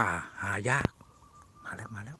ป่าหายาก มาแล้วมาแล้ว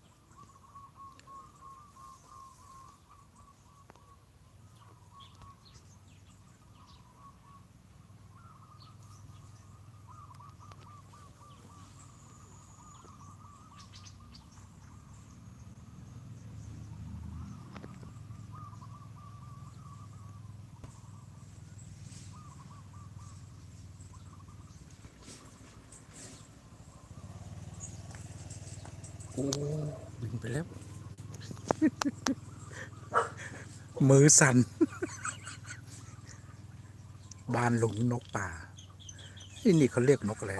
โอ้บินไปแล้ว มือสั่น บานหลงนกป่าไอ้นี่เขาเรียกนกอะไร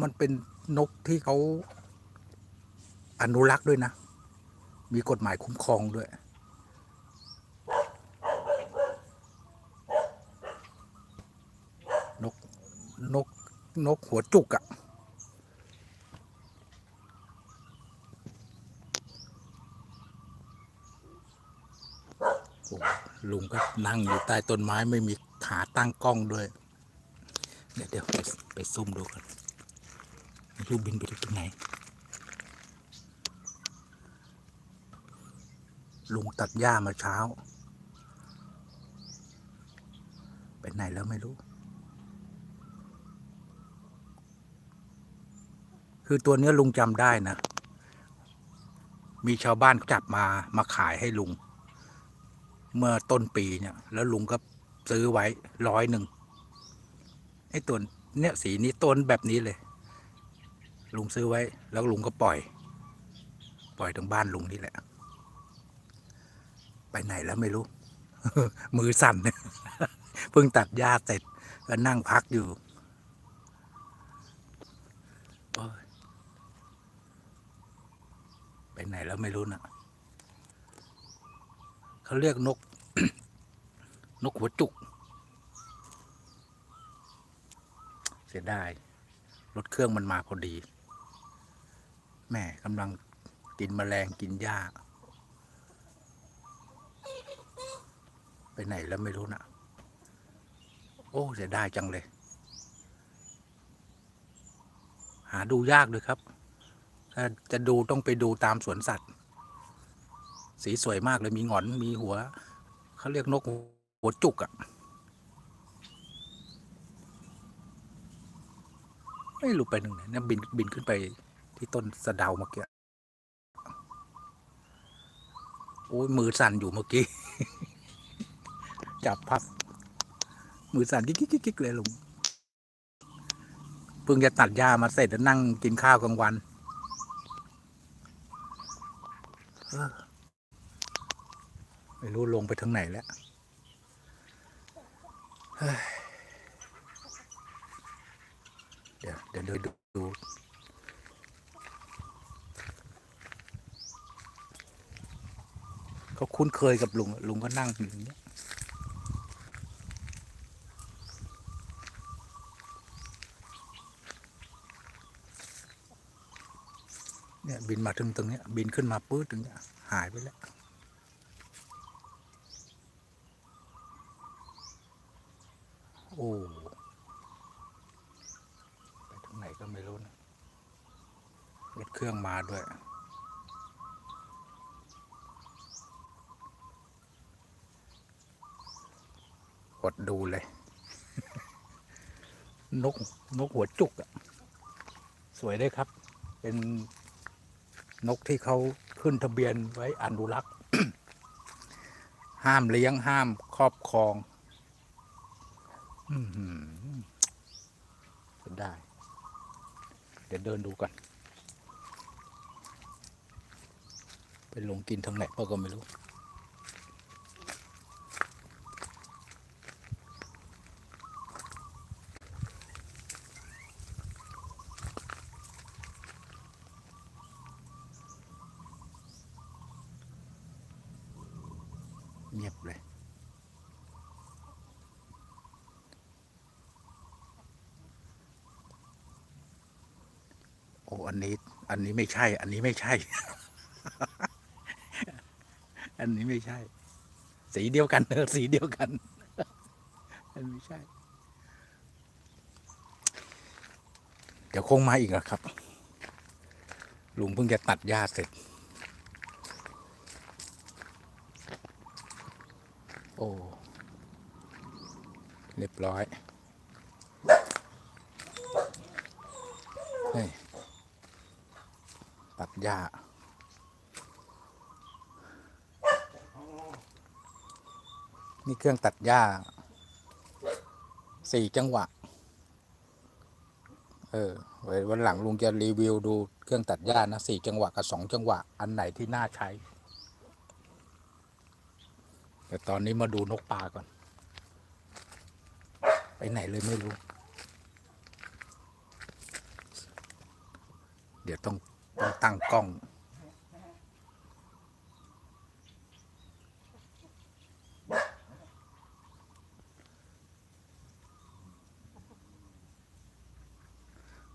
มันเป็นนกที่เขาอนุรักษ์ด้วยนะ มีกฎหมายคุ้มครองด้วยนกนกนกหัวจุกอะโอ้ ลุงก็นั่งอยู่ใต้ต้นไม้ไม่มีขาตั้งกล้องด้วย เดี๋ยวเดี๋ยวไปไปซุ่มดูกันไม่รู้บินไปถึงไหน ลุงตัดหญ้ามาเช้า ไปไหนแล้วไม่รู้ คือตัวเนี้ยลุงจำได้นะ มีชาวบ้านจับมามาขายให้ลุง เมื่อต้นปีเนี่ย แล้วลุงก็ซื้อไว้ร้อยหนึ่งไอ้ตัวเนี่ยสีนี้ต้นแบบนี้เลย ลุงซื้อไว้ แล้วลุงก็ปล่อย ปล่อยตรงบ้านลุงนี่แหละ ไปไหนแล้วไม่รู้ มือสั่นเพิ่งตัดหญ้าเสร็จก็นั่งพักอยู่ไปไหนแล้วไม่รู้น่ะ เขาเรียกนก นกหัวจุก เสียดายรถเครื่องมันมาพอดี แม่กำลังกินแมลงกินหญ้า ไปไหนแล้วไม่รู้นะโอ้เสียดายจังเลย หาดูยากเลยครับ ถ้าจะดูต้องไปดูตามสวนสัตว์ สีสวยมากเลยมีหงอนมีหัวเขาเรียกนกหัวจุกอะ่ะ ไม่รู้ไปหนึ่งไหนเนี่ยบินบินขึ้นไปที่ต้นสะเดาเมื่อกี้โอ้ยมือสั่นอยู่เมื่อกี้ จับพับ มือสั่นกิ๊กกิ๊กกิ๊กเลยลุงเพิ่งจะตัดหญ้ามาเสร็จแล้วนั่งกินข้าวกลางวัน เออ ไม่รู้ลงไปทางไหนแล้วเดี๋ยวเดี๋ยวเดินดูดูเขาคุ้นเคยกับลุง ลุงก็นั่งอยู่อย่างเนี้ยเนี่ยบินมาถึงตรงเนี้ยบินขึ้นมาปื้ดตรงเนี้ยหายไปแล้ว โอ้ไปทางไหนก็ไม่รู้นะรถเครื่องมาด้วย กดดูเลย นก นกหัวจุกอะสวยได้ครับ เป็นนกที่เขาขึ้นทะเบียนไว้อนุรักษ์ ห้ามเลี้ยงห้ามครอบครอง ได้ เดี๋ยวเดินดูก่อนไปลงกินทางไหนพ่อก็ไม่รู้เงียบเลย โอ้ อันนี้ไม่ใช่ อันนี้ไม่ใช่ อันนี้ไม่ใช่ สีเดียวกันเออสีเดียวกัน อันไม่ใช่ เดี๋ยวคงมาอีกแล้วครับ ลุงเพิ่งจะตัดหญ้าเสร็จ โอ้ เรียบร้อยเฮ้ยตัด หญ้านี่เครื่องตัดหญ้าสี่จังหวะ เออไว้วันหลังลุงจะรีวิวดูเครื่องตัดหญ้านะสี่จังหวะกับสองจังหวะ อันไหนที่น่าใช้ แต่ตอนนี้มาดูนกป่าก่อน ไปไหนเลยไม่รู้ เดี๋ยวต้อง ต้องตั้งกล้อง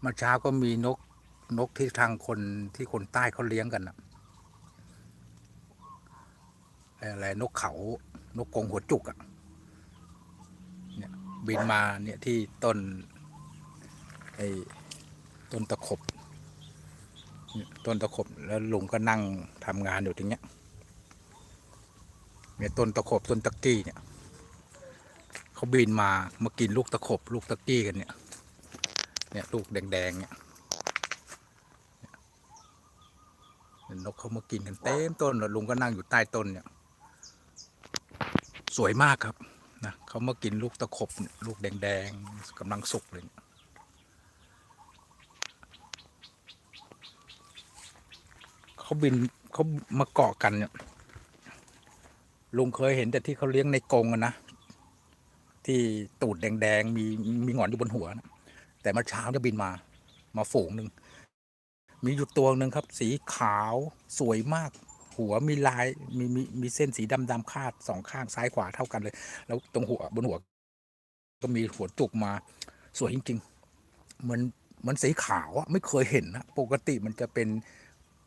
มื่อเช้าก็มีนกนกที่ทางคนที่คนใต้เขาเลี้ยงกันอะอะไรนกเขา นกกงหัวจุกอะเนี่ยบินมาเนี่ยที่ต้นไอ้ต้นตะขบ ต้นตะขบแล้วลุงก็นั่งทำงานอยู่ตรงเนี้ยเนี่ยต้นตะขบต้นตะกี้เนี่ยเขาบินมามากินลูกตะขบลูกตะกี้กันเนี่ย เนี่ยลูกแดงๆเนี่ยเนี่ยนกเขามากินกันเต็มต้นแล้วลุงก็นั่งอยู่ใต้ต้นเนี่ย สวยมากครับนะเขามากินลูกตะขบลูกแดงๆกำลังสุกเลยเนี่ย เขาบินเขามาเกาะกันเนี่ยลุงเคยเห็นแต่ที่เขาเลี้ยงในกรงอะนะที่ตูดแดงๆมีมีหงอนอยู่บนหัวนะแต่เมื่อเช้าจะบินมา มาฝูงหนึ่งมีอยู่ตัวหนึ่งครับ สีขาวสวยมาก หัวมีลายมีมีมีเส้นสีดำดำคาดสองข้างซ้ายขวาเท่ากันเลย แล้วตรงหัวบนหัว ก็มีหัวจุกมา สวยจริงๆมือนมันสีขาวอะไม่เคยเห็นนะปกติมันจะเป็น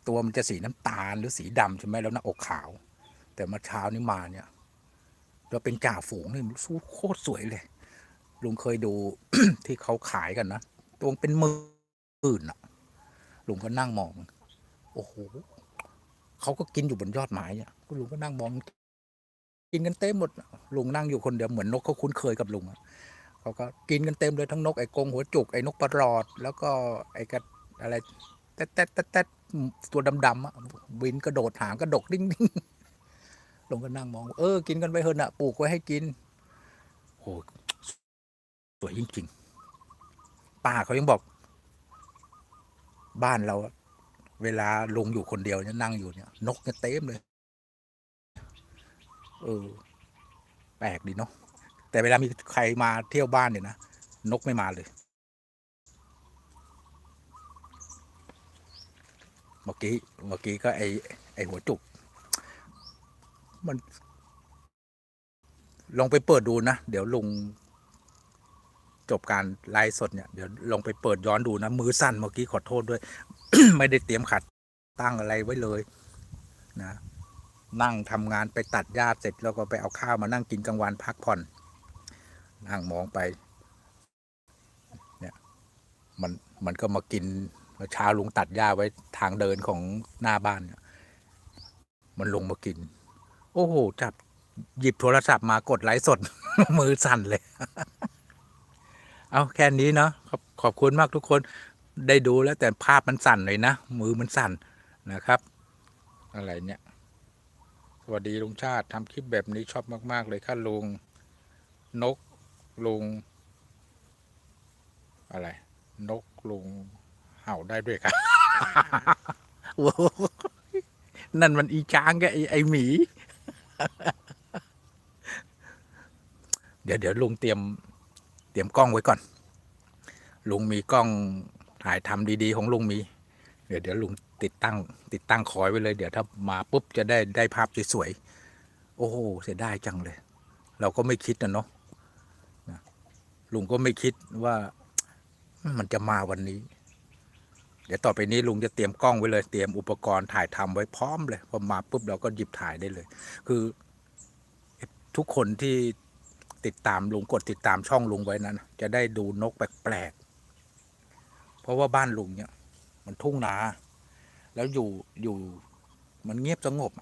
ตัวมันจะสีน้ำตาลหรือสีดำใช่ไหมแล้วหน้าอกขาว แต่มื่อเช้านี้มาเนี่ยเราเป็นจ่าฝูงนี่สู้โคตรสวยเลยลุงเคยดูที่เขาขายกันนะตัวเป็นหมื่นอะลุงก็นั่งมอง โอ้โหเขาก็กินอยู่บนยอดไม้อะก็ลุงก็นั่งมอง กินกันเต็มหมดลุงนั่งอยู่คนเดียวเหมือนนกเขาคุ้นเคยกับลุงอะเขาก็กินกันเต็มเลยทั้งนกไอ้กงหัวจุกไอ้นกประหลอด แล้วก็ไอ้กระอะไรแต๊ดแต๊ดแต๊ด ตัวดำๆอะบินกระโดดหางกระดกดิ้งดิ้งลงก็นั่งมอง เออ กินกันไปเถอะนะปลูกไว้ให้กินโอ้สวยจริงๆป้าเขายังบอก บ้านเรา เวลาลุงอยู่คนเดียวเนี่ยนั่งอยู่เนี่ย นกเนี่ยเต็มเลย เออ แปลกดีเนาะแต่เวลามีใครมาเที่ยวบ้านเนี่ยนะนกไม่มาเลย เมื่อกี้เมื่อกี้ก็ไอไอหัวจุก มัน ลองไปเปิดดูนะ เดี๋ยวลุง จบการไลฟ์สดเนี่ยเดี๋ยวลองไปเปิดย้อนดูนะ มือสั่นเมื่อกี้ขอโทษด้วย ไม่ได้เตรียมขัดตั้งอะไรไว้เลยนะ นั่งทำงานไปตัดหญ้าเสร็จแล้วก็ไปเอาข้าวมานั่งกินกลางวันพักผ่อนนั่งมองไป เนี่ย มันมันก็มากิน เช้าลุงตัดหญ้าไว้ทางเดินของหน้าบ้านเนี่ยมันลงมากิน โอ้โห จับหยิบโทรศัพท์มากดไลฟ์สด มือสั่นเลย เอาแค่นี้เนาะขอบขอบคุณมากทุกคนได้ดูแล้วแต่ภาพมันสั่นเลยนะ มือมันสั่นนะครับ อะไรเนี่ย สวัสดีลุงชาติทำคลิปแบบนี้ชอบมาก ๆ เลยค่ะลุงนกลุงอะไร นกลุง เห่าได้ด้วยค่ะโอ้โหนั่นมันอีช้างกับไอไอหมี เดี๋ยวเดี๋ยวลุงเตรียม เตรียมกล้องไว้ก่อน ลุงมีกล้องถ่ายทำดีๆ ของลุงมี เดี๋ยวเดี๋ยวลุงติดตั้ง ติดตั้งคอยไว้เลย เดี๋ยวถ้ามาปุ๊บจะได้ได้ภาพสวยๆ โอ้โหเสียดายจังเลย เราก็ไม่คิดนะเนาะลุงก็ไม่คิดว่ามันจะมาวันนี้ เดี๋ยวต่อไปนี้ลุงจะเตรียมกล้องไว้เลย เตรียมอุปกรณ์ถ่ายทำไว้พร้อมเลยพอมาปุ๊บเราก็หยิบถ่ายได้เลย คือ ทุกคนที่ติดตามลุงกดติดตามช่องลุงไว้นั้น จะได้ดูนกแปลกๆ เพราะว่าบ้านลุงเนี่ย มันทุ่งนา แล้วอยู่อยู่มันเงียบสงบ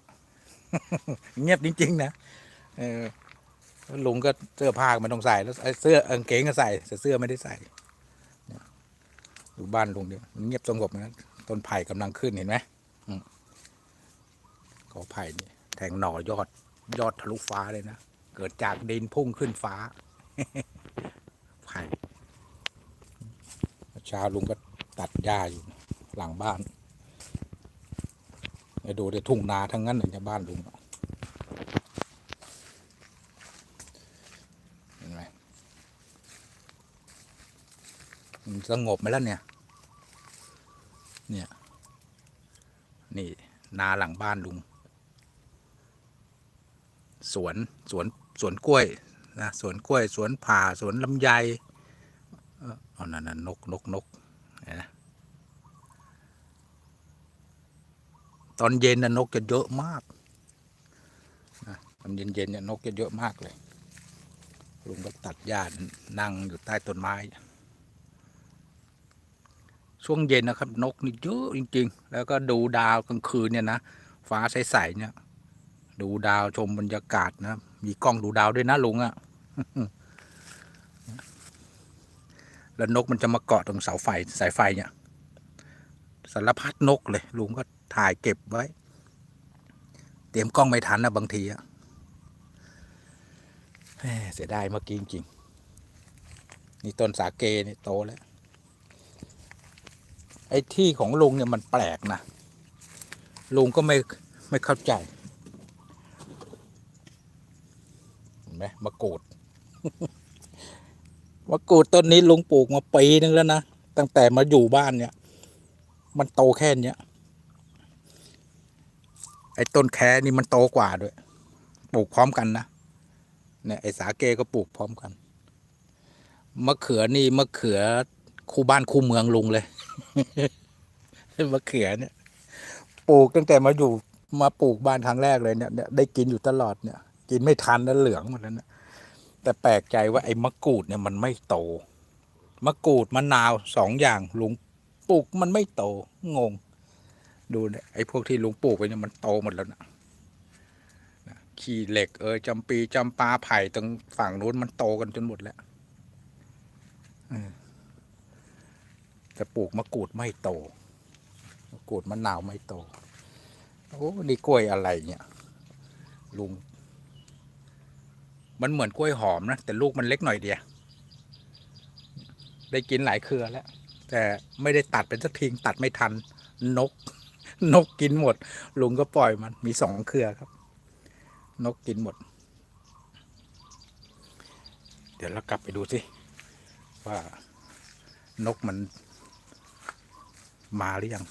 เงียบจริง ๆ นะเออลุงก็เสื้อผ้ามันต้องใส่แล้วเสื้อกางเกงก็ใส่แต่เสื้อไม่ได้ใส่ ดูบ้านลุงเนี่ยมันเงียบสงบนะต้นไผ่กำลังขึ้นเห็นไหมกอไผ่นี่แทงหน่อยอด ยอดทะลุฟ้าเลยนะ เกิดจากดินพุ่งขึ้นฟ้า ไผ่ชาลุงก็ตัดหญ้าอยู่หลังบ้านไปดูในทุ่งนาทั้งนั้นเลยในบ้านลุงอะเห็นไหมมัน สงบไหมล่ะเนี่ย เนี่ย นี่ นาหลังบ้านลุง สวนสวนสวนกล้วยนะสวนกล้วย สวนผ่าสวนลำไยเออเอนั่นน่ะนกนกนกนไหมตอนเย็นน่ะนกจะเยอะมากนะตอนเย็นเย็นเนี่ยนกจะเยอะมากเลยลุงก็ตัดหญ้านั่งอยู่ใต้ต้นไม้ ช่วงเย็นนะครับ นกนี่เยอะจริง ๆ แล้วก็ดูดาวกลางคืนเนี่ยนะฟ้าใสๆเนี่ย ดูดาวชมบรรยากาศนะมีกล้องดูดาวด้วยนะลุงอะ่ะแล้วนกมันจะมาเกาะตรงเสาไฟสายไฟเนี่ยสารพัดนกเลยลุงก็ถ่ายเก็บไว้ เตรียมกล้องไม่ทันนะบางทีอะแหม่เสียดายเมื่อกี้จริงๆนี่ต้นสาเกนี่โตแล้ว อ้ที่ของลุงเนี่ยมันแปลกนะลุงก็ไม่ไม่เข้าใจเห็นไหมมะกรูดมะกรูดต้นนี้ลุงปลูกมาปีนึงแล้วนะตั้งแต่มาอยู่บ้านเนี่ย มันโตแค่เนี้ยไอ้ต้นแค่นี่มันโตกว่าด้วย ปลูกพร้อมกันนะเนี่ยไอ้สาเกก็ปลูกพร้อมกันมะเขือนี่มะเขือ คู่บ้านคู่เมืองลุงเลยมะเขือเนี่ย ปลูกตั้งแต่มาอยู่มาปลูกบ้านครั้งแรกเลยเนี่ยได้กินอยู่ตลอดเนี่ย กินไม่ทันแล้วเหลืองหมดแล้วนะแต่แปลกใจว่าไอ้มะกรูดเนี่ยมันไม่โตมะกรูดมะนาวสองอย่างลุงปลูกมันไม่โตงง ดูเนี่ยไอ้พวกที่ลุงปลูกไปเนี่ยมันโตหมดแล้วนะขี้เหล็กเออจำปีจำปลาไผ่ตรงฝั่งนู้นมันโตกันจนหมดแล้ว เออแต่ปลูกมะกรูดไม่โตมะกรูดมะนาวไม่โตโอ้นี่กล้วยอะไรเนี่ยลุง มันเหมือนกล้วยหอมนะแต่ลูกมันเล็กหน่อยเดียวได้กินหลายเครือแล้ว แต่ไม่ได้ตัดเป็นสักทีตัดไม่ทัน นก นกกินหมด ลุงก็ปล่อยมันมีสองเครือครับ นกกินหมด เดี๋ยวเรากลับไปดูสิว่านกมัน มาหรือยัง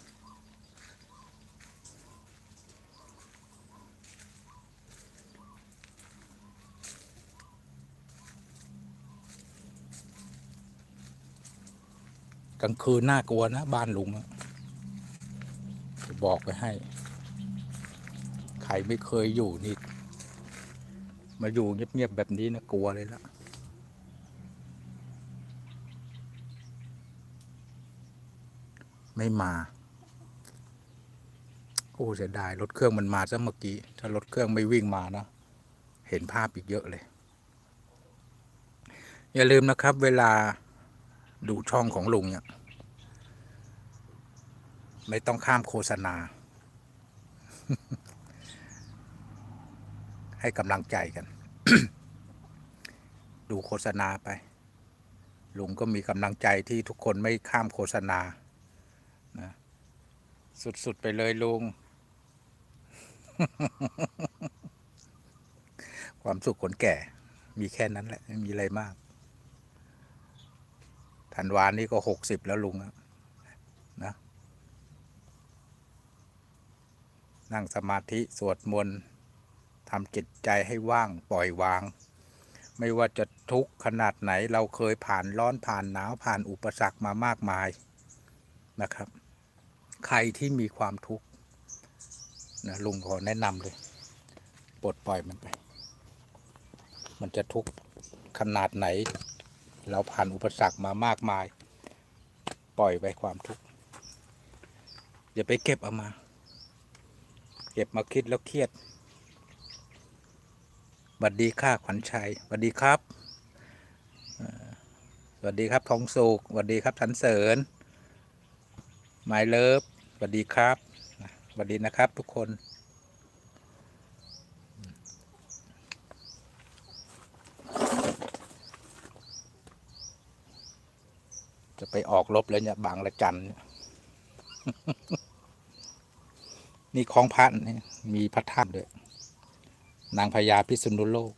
กลางคืนน่ากลัวนะ บ้านลุงจะบอกไปให้ ใครไม่เคยอยู่นี่ มาอยู่เงียบๆแบบนี้นะกลัวเลยละ ไม่มา โอ้เสียดายรถเครื่องมันมาซะเมื่อกี้ ถ้ารถเครื่องไม่วิ่งมานะ เห็นภาพอีกเยอะเลย อย่าลืมนะครับ เวลาดูช่องของลุงเนี่ยไม่ต้องข้ามโฆษณา ให้กำลังใจกัน ดูโฆษณาไป ลุงก็มีกำลังใจที่ทุกคนไม่ข้ามโฆษณา นะสุด ๆ ไปเลยลุง ความสุขคนแก่ มีแค่นั้นแหละ ไม่มีอะไรมากธันวานนี่ก็หกสิบแล้วลุงนะ นั่งสมาธิสวดมนต์ทำจิตใจให้ว่างปล่อยวาง ไม่ว่าจะทุกข์ขนาดไหนเราเคยผ่านร้อนผ่านหนาวผ่านอุปสรรคมามากมายนะครับ ใครที่มีความทุกข์นะลุงขอแนะนำเลย ปลดปล่อยมันไป มันจะทุกข์ขนาดไหน เราผ่านอุปสรรคมามากมาย ปล่อยไปความทุกข์อย่าไปเก็บเอามา เก็บมาคิดแล้วเครียดสวัสดีค่ะขวัญชัยสวัสดีครับสวัสดีครับทองสุขสวัสดีครับสันเสริญไมเลิฟ วัสดีครับสวัสดีนะครับทุกคน จะไปออกรบแล้วเนี่ยบางละจัน นี่ยนี่คลองพันนี่มีพระธาตุด้วย นางพญาพิษณุโลก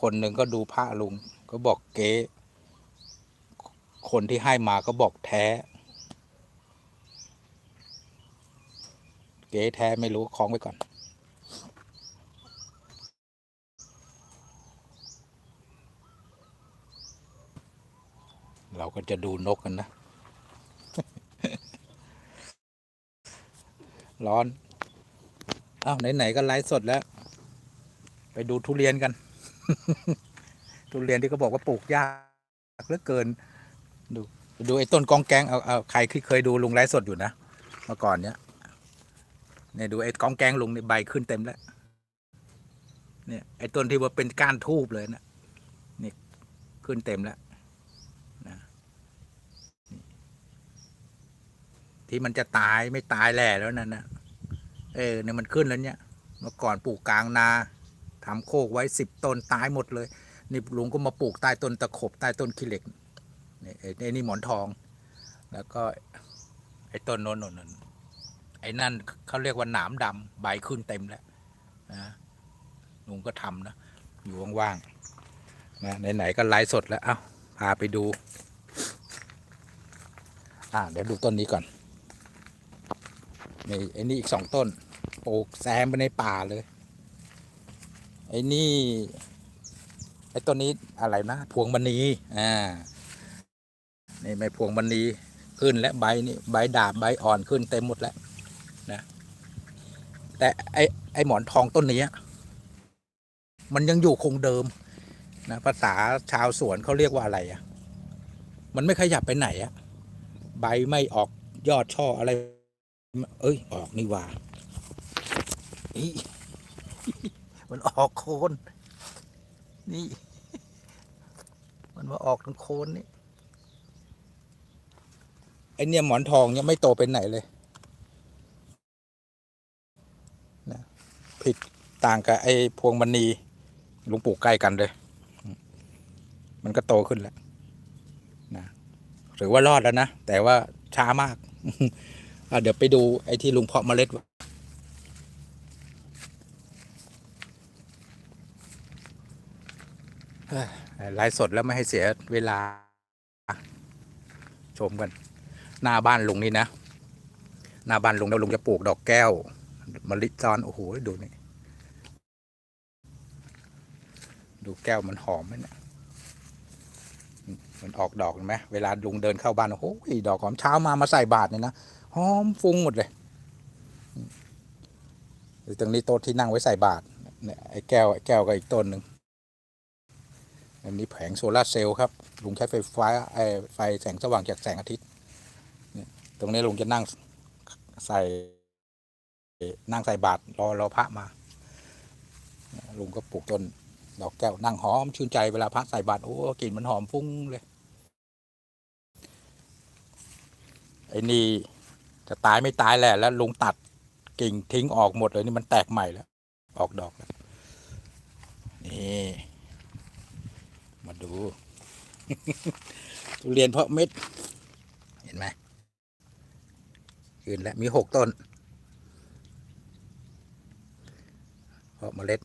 คนหนึ่งก็ดูพระลุง ก็บอกเก๊ คนที่ให้มาก็บอกแท้ เก๊แท้ไม่รู้คล้องไว้ก่อน เราก็จะดูนกกันนะ ร้อน อ้าว ไหน ๆ ก็ไลฟ์สดแล้ว ไปดูทุเรียนกัน ทุเรียนที่เขาบอกว่าปลูกยากเหลือเกิน ดู ดูไอ้ต้นกองแกงเอาเอาใครที่เคยดูลุงไลฟ์สดอยู่นะเมื่อก่อนเนี้ยเนี่ยดูไอ้กองแกงลุงในใบขึ้นเต็มแล้วเนี่ยไอ้ต้นที่ว่าเป็นก้านทูบเลยนะนี่ขึ้นเต็มแล้วนะที่มันจะตายไม่ตายแหล่แล้วนั่นนะเออเนี่ยมันขึ้นแล้วเนี่ยเมื่อก่อนปลูกกลางนาทำโคกไว้สิบต้นตายหมดเลย นี่ลุงก็มาปลูกใต้ต้นตะขบใต้ต้นขี้เหล็ก นี่ไอ้นี่หมอนทอง แล้วก็ ไอ้ต้นโน้นโน้นโน้นไอ้นั่นเขาเรียกว่าหนามดำใบขึ้นเต็มแล้วนะลุงก็ทำนะ อยู่ว่างๆนะไหนๆก็ไลฟ์สดแล้ว เอ้าพาไปดู อ่า เดี๋ยวดูต้นนี้ก่อนนี่ไอ้นี่อีกสองต้นปลูกแซมไปในป่าเลย ไอ้นี่ ไอ้ต้นนี้อะไรนะ พวงมณีอ่า นี่ไม่พวงมณีขึ้นและใบนี่ใบดาบใบอ่อนขึ้นเต็มหมดแล้วนะ แต่ไอไอหมอนทองต้นนี้มันยังอยู่คงเดิมนะภาษาชาวสวนเขาเรียกว่าอะไรอะ่ะ มันไม่ขยับไปไหนอะ่ะ ใบไม่ออกยอดช่ออะไร เอ้ย ออกนี่ว่านี่มันออกโคน นี่ มันมาออกทั้งโคนนี่ ไอเนี่ยหมอนทองเนี่ยไม่โตเป็นไหนเลยนะผิดต่างกับไอพวงมณีลุงปลูกใกล้กันเลย มันก็โตขึ้นแล้วนะหรือว่ารอดแล้วนะ แต่ว่าช้ามากอะเดี๋ยวไปดูไอ้ที่ลุงเพาะเมล็ดไว้เอ้ยไลฟ์สดแล้วไม่ให้เสียเวลา ชมกัน หน้าบ้านลุงนี่นะ หน้าบ้านลุงแล้วลุงจะปลูกดอกแก้วมะลิซ้อนโอ้โหดูนี่ดูแก้วมันหอมไหมเนี่ยมันออกดอกเห็นไหมเวลาลุงเดินเข้าบ้านโอ้โหดอกหอมเช้ามามาใส่บาทเนี่ยนะหอมฟุ้งหมดเลยตรงนี้โต๊ะที่นั่งไว้ใส่บาตเนี่ยไอ้แก้วไอ้แก้วก็อีกต้นหนึ่งอันนี้แผงโซลาร์เซลล์ครับ ลุงใช้ไฟฟ้าไอ้ไฟแสงสว่างจากแสงอาทิตย์ ตรงนี้ลุงจะนั่งใส่นั่งใส่บาตรรอรอพระมาลุงก็ปลูกต้นดอกแก้วนั่งหอมชื่นใจเวลาพระใส่บาตรโอ้กลิ่นมันหอมฟุ้งเลยไอ้นี่จะตายไม่ตายแหละแล้วลุงตัดกิ่งทิ้งออกหมดเลยนี่มันแตกใหม่แล้ว ออกดอกแล้วนี่มาดู ทุเรียนเพาะเม็ด เห็นไหม ขึ้นแล้วมีหกต้นเพาะเมล็ด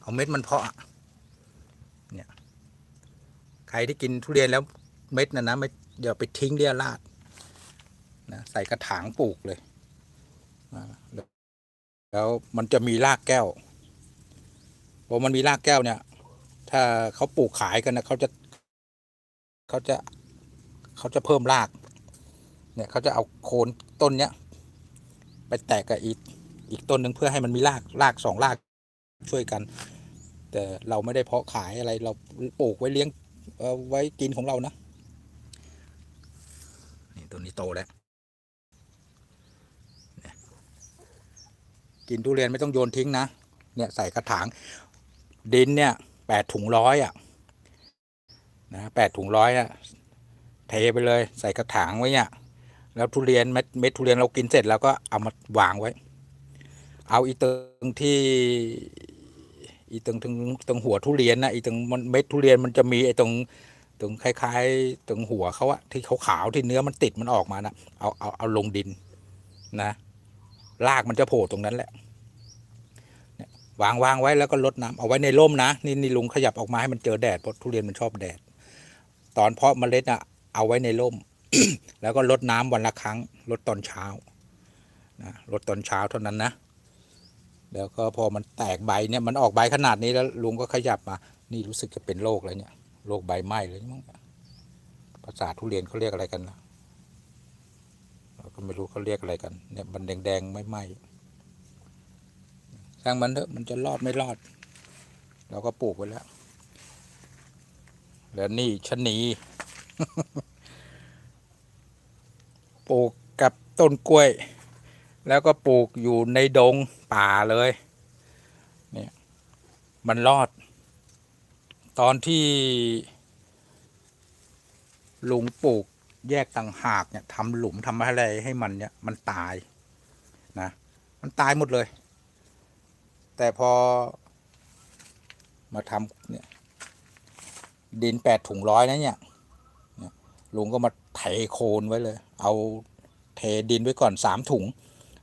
เอาเม็ดมันเพาะเนี่ยใครที่กินทุเรียนแล้วเม็ดนะนะไม่อย่าไปทิ้งเรียราดนะใส่กระถางปลูกเลย แล้วแล้วมันจะมีรากแก้วพอมันมีรากแก้วเนี่ย ถ้าเขาปลูกขายกันนะเขาจะเขาจะเขาจะเพิ่มราก เนี่ยเขาจะเอาโคนต้นเนี้ย ไปแตกกับอีกอีกต้นหนึ่งเพื่อให้มันมีรากรากสองรากช่วยกัน แต่เราไม่ได้เพาะขายอะไรเราปลูกไว้เลี้ยงเอาไว้กินของเรานะนี่ตัวนี้โตแล้วกินทุเรียนไม่ต้องโยนทิ้งนะ เนี่ยใส่กระถาง ดินเนี่ยแปดถุงร้อยอะนะแปดถุงร้อยอะเทไปเลยใส่กระถางไว้เนี่ย แล้วทุเรียนเม็ดเม็ดทุเรียนเรากินเสร็จแล้วก็เอามาวางไว้ เอาอีตึงที่ อีตึงตึงตึงหัวทุเรียนนะอีตึงมันเม็ดทุเรียนมันจะมีไอ้ตรงตรงคล้ายๆตรงหัวเขาอะที่ขาวๆที่เนื้อมันติดมันออกมานะเอาเอาเอาลงดินนะรากมันจะโผล่ตรงนั้นแหละวางวางไว้แล้วก็ลดน้ำเอาไว้ในร่มนะนี่นี่ลุงขยับออกมาให้มันเจอแดดเพราะทุเรียนมันชอบแดด ตอนเพาะเมล็ดอะเอาไว้ในร่ม แล้วก็ลดน้ำวันละครั้งลดตอนเช้านะลดตอนเช้าเท่านั้นนะ แล้วก็พอมันแตกใบเนี่ยมันออกใบขนาดนี้แล้วลุงก็ขยับมา นี่รู้สึกจะเป็นโรคแล้วเนี่ยโรคใบไหม้เลยมั้งภาษาทุเรียนเขาเรียกอะไรกันนะเราก็ไม่รู้เขาเรียกอะไรกันเนี่ยมันแดงๆไม่ไหม้ช่างมันเถอะมันจะรอดไม่รอด เราก็ปลูกไว้แล้ว แล้วนี่ชะนี ปลูกกับต้นกล้วย แล้วก็ปลูกอยู่ในดงป่าเลยเนี่ยมันรอด ตอนที่ลุงปลูกแยกต่างหากเนี่ยทำหลุมทำอะไรให้มันเนี่ยมันตายนะมันตายหมดเลย แต่พอมาทำเนี่ยดินแปดถุงร้อยนะเนี่ยลุงก็มา ไถโคนไว้เลย เอาเทดินไว้ก่อนสามถุง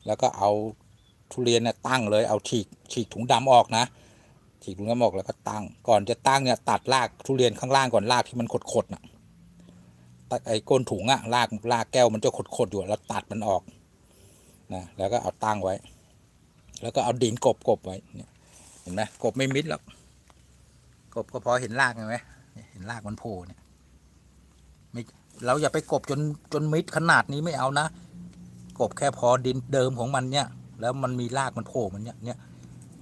แล้วก็เอาทุเรียนเนี่ยตั้งเลยเอาฉีกฉีกถุงดำออกนะฉีกถุงดำออกแล้วก็ตั้ง ก่อนจะตั้งเนี่ยตัดรากทุเรียนข้างล่างก่อนรากที่มันขดๆน่ะไอ้ก้นถุงอะรากรากแก้วมันจะขดๆอยู่แล้วตัดมันออกนะแล้วก็เอาตั้งไว้ แล้วก็เอาดินกบกบไว้เนี่ยเห็นไหมกบไม่มิดหรอกกบก็พอเห็นรากไงไหมเนี่ยเห็นรากมันโผล่เนี่ยไม่ เราอย่าไปกบจนจนมิดขนาดนี้ไม่เอานะ กบแค่พอดินเดิมของมันเนี่ย แล้วมันมีรากมันโผล่มันเนี่ยเนี่ย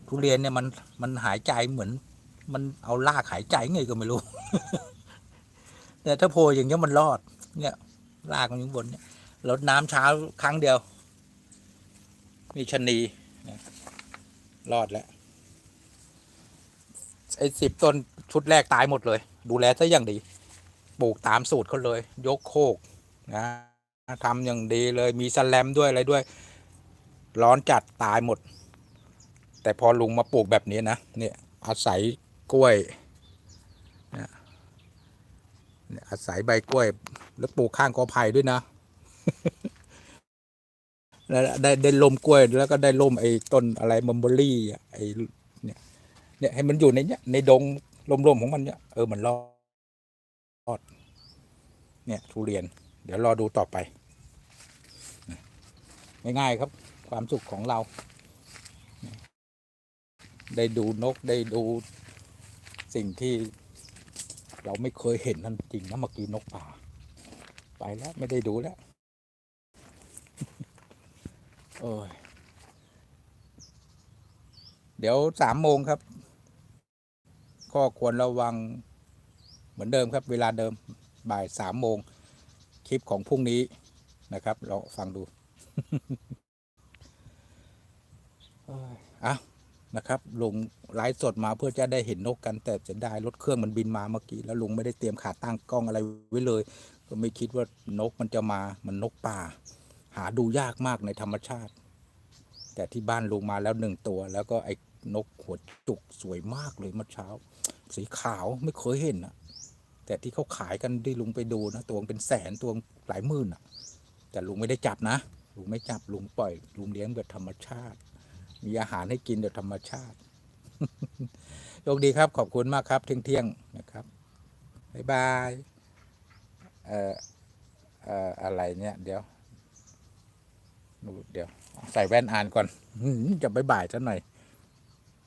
ทุเรียนเนี่ยมันมันหายใจเหมือน มันเอารากหายใจไงก็ไม่รู้เนี่ถ้าโผล่อย่างเงี้ยมันรอด เนี่ยรากมันอยู่บนเนี่ยรดน้ำเช้าครั้งเดียว มีชนีรอดแล้วไอ้สิบต้นชุดแรกตายหมดเลย ดูแลซะอย่างดี ลูกตามสูตรเขาเลย ยกโคกนะทำอย่างดีเลยมีสแลมด้วยอะไรด้วย ร้อนจัดตายหมด แต่พอลุงมาปลูกแบบนี้นะเนี่ยอาศัยกล้วยเนี่ยอาศัยใบกล้วย แล้วปลูกข้างกอไผ่ด้วยนะแล้วได้ได้ลมกล้วยแล้วก็ได้ลมไอ้ต้นอะไรมัมเบอรี่อ่ไอ้เนี่ยเนี่ยให้มันอยู่ในเนี้ยในดงลมๆของมันเนี่ยเออมันรอด อดเนี่ยทุเรียน เดี๋ยวรอดูต่อไป ง่ายๆครับ ความสุขของเรา ได้ดูนกได้ดูสิ่งที่เราไม่เคยเห็นนั่นจริงนะเมื่อกี้นกป่า ไปแล้วไม่ได้ดูแล้วโอ้ยเดี๋ยวสามโมงครับก็ควรระวัง เหมือนเดิมครับเวลาเดิมบ่ายสามโมงคลิปของพรุ่งนี้นะครับเราฟังดูอะนะครับลุงไลฟ์สดมาเพื่อจะได้เห็นนกกัน แต่จะได้รถเครื่องมันบินมาเมื่อกี้แล้วลุงไม่ได้เตรียมขาตั้งกล้องอะไรไว้เลย ก็ไม่คิดว่านกมันจะมามันนกป่า หาดูยากมากในธรรมชาติ แต่ที่บ้านลุงมาแล้วหนึ่งตัว แล้วก็ไอ้นกหัวจุกสวยมากเลยเมื่อเช้า สีขาวไม่เคยเห็นอะ แต่ที่เขาขายกันที่ลุงไปดูนะตัวเป็นแสนตัวหลายหมื่นอะ แต่ลุงไม่ได้จับนะ ลุงไม่จับลุงปล่อย ลุงเลี้ยงแบบธรรมชาติ มีอาหารให้กินแบบธรรมชาติโชคดีครับขอบคุณมากครับเที่ยงเที่ยงนะครับบ๊ายบายเอ่อเอ่ออะไรเนี่ยเดี๋ยวดูเดี๋ยว ใส่แว่นอ่านก่อนจะบ๊ายบายซะหน่อย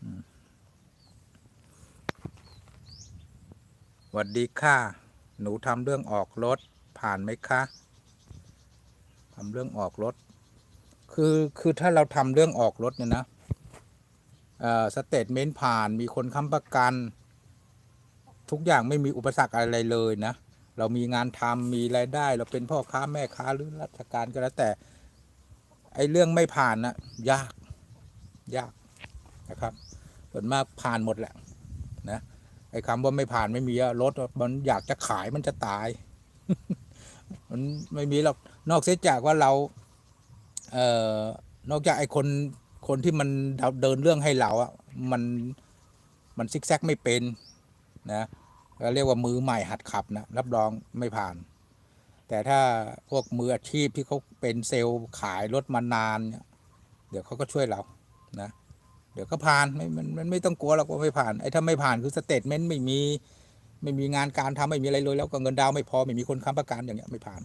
อืมส วัสดีค่ะ หนูทำเรื่องออกรถผ่านไหมคะทำเรื่องออกรถ คือคือถ้าเราทำเรื่องออกรถเนี่ยนะสเตทเมนต์ผ่านมีคนค้ำประกัน ทุกอย่างไม่มีอุปสรรคอะไรเลยนะ เรามีงานทำมีรายได้ เราเป็นพ่อค้าแม่ค้าหรือราชการก็แล้วแต่ไอ้เรื่องไม่ผ่านนะยากยากนะครับส่วนมากผ่านหมดแหละนะ อ้คำว่าไม่ผ่านไม่มีอะรถมันอยากจะขายมันจะตาย มันไม่มีหรอกนอกเสียจากว่าเรา เอ่อนอกจากไอ้คนคนที่มันเดินเรื่องให้เราอะมันมันซิกแซกไม่เป็นนะก็เรียกว่ามือใหม่หัดขับนะรับรองไม่ผ่าน แต่ถ้าพวกมืออาชีพที่เขาเป็นเซลล์ขายรถมานานเนี่ยเดี๋ยวเขาก็ช่วยเรานะ เดี๋ยวก็ผ่านไม่มันมันไม่ต้องกลัวเราก็ไม่ผ่านไอ้ถ้าไม่ผ่านคือสเตทเมนต์ไม่มีไม่มีงานการทำไม่มีอะไรเลยแล้วก็เงินดาวไม่พอไม่มีคนค้ำประกันอย่างเงี้ยไม่ผ่าน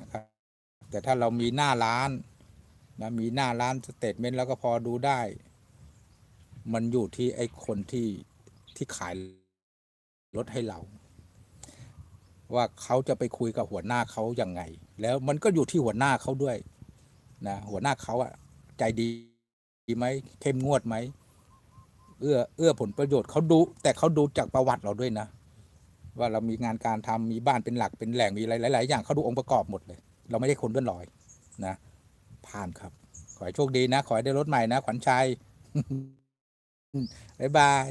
นะครับแต่ถ้าเรามีหน้าร้านนะมีหน้าร้านสเตทเมนต์แล้วก็พอดูได้ มันอยู่ที่ไอ้คนที่ที่ขายรถให้เรา ว่าเขาจะไปคุยกับหัวหน้าเขาอย่างไง แล้วมันก็อยู่ที่หัวหน้าเขาด้วยนะหัวหน้าเขาอะใจดี ดีไหมเข้มงวดไหมเอื้อเอื้อผลประโยชน์เขาดู แต่เขาดูจากประวัติเราด้วยนะ ว่าเรามีงานการทำมีบ้านเป็นหลักเป็นแหล่งมีอะไรหลาย ๆ อย่างเขาดูองค์ประกอบหมดเลย เราไม่ได้คนเลื่อนลอยนะ ผ่านครับ ขอให้โชคดีนะ ขอให้ได้รถใหม่นะ ขวัญชัยบ๊ายบาย